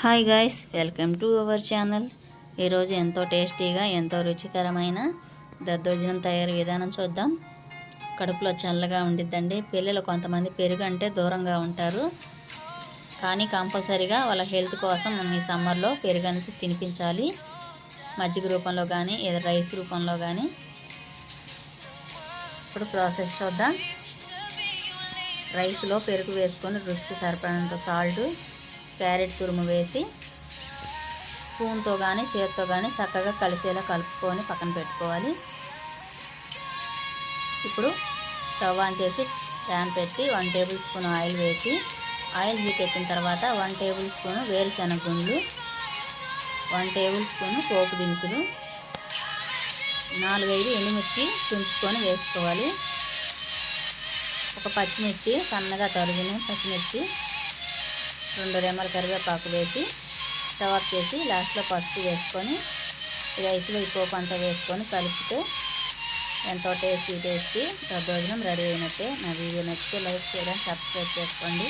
Hi guys welcome to our channel ఈరోజు ఎంతో టేస్టీగా ఎంతో రుచికరమైన దద్దోజనం తయారీ విధానం చూద్దాం. కడుపులో చల్లగా ఉండిద్దండి. పిల్లలు కొంతమంది పెరుగు అంటే దూరంగా ఉంటారు. కానీ కంపల్సరీగా వాళ్ళ హెల్త్ కోసం మనం ఈ సమ్మర్లో పెరుగు అనేది తినిపించాలి. మజ్జిగ రూపంలో కానీ ఏదో రైస్ రూపంలో కానీ. ఇప్పుడు ప్రాసెస్ చూద్దాం. రైస్లో పెరుగు వేసుకొని రుచికి సరిపడినంత సాల్ట్ క్యారెట్ తురుము వేసి స్పూన్తో కానీ చేతితో కానీ చక్కగా కలిసేలా కలుపుకొని పక్కన పెట్టుకోవాలి. ఇప్పుడు స్టవ్ ఆన్ చేసి ప్యాన్ పెట్టి వన్ టేబుల్ స్పూన్ ఆయిల్ వేసి ఆయిల్ హీట్ ఎక్కిన తర్వాత వన్ టేబుల్ స్పూన్ వేరుశెనగ గుండ్లు వన్ టేబుల్ స్పూన్ పోపు దినుసులు నాలుగైదు ఎండుమిర్చి తుంచుకొని వేసుకోవాలి. ఒక పచ్చిమిర్చి సన్నగా తరిగిన పచ్చిమిర్చి. రెండు రెమ్మల కరివేపాకు వేసి స్టవ్ ఆఫ్ చేసి లాస్ట్లో పసుపు వేసుకొని రైస్లో ఈ పోపు అంతా వేసుకొని కలిపితే ఎంతో టేస్టీ టేస్టీ దద్దోజనం రెడీ అయినట్టే. నా వీడియో నచ్చితే లైక్ చేయడానికి సబ్స్క్రైబ్ చేసుకోండి.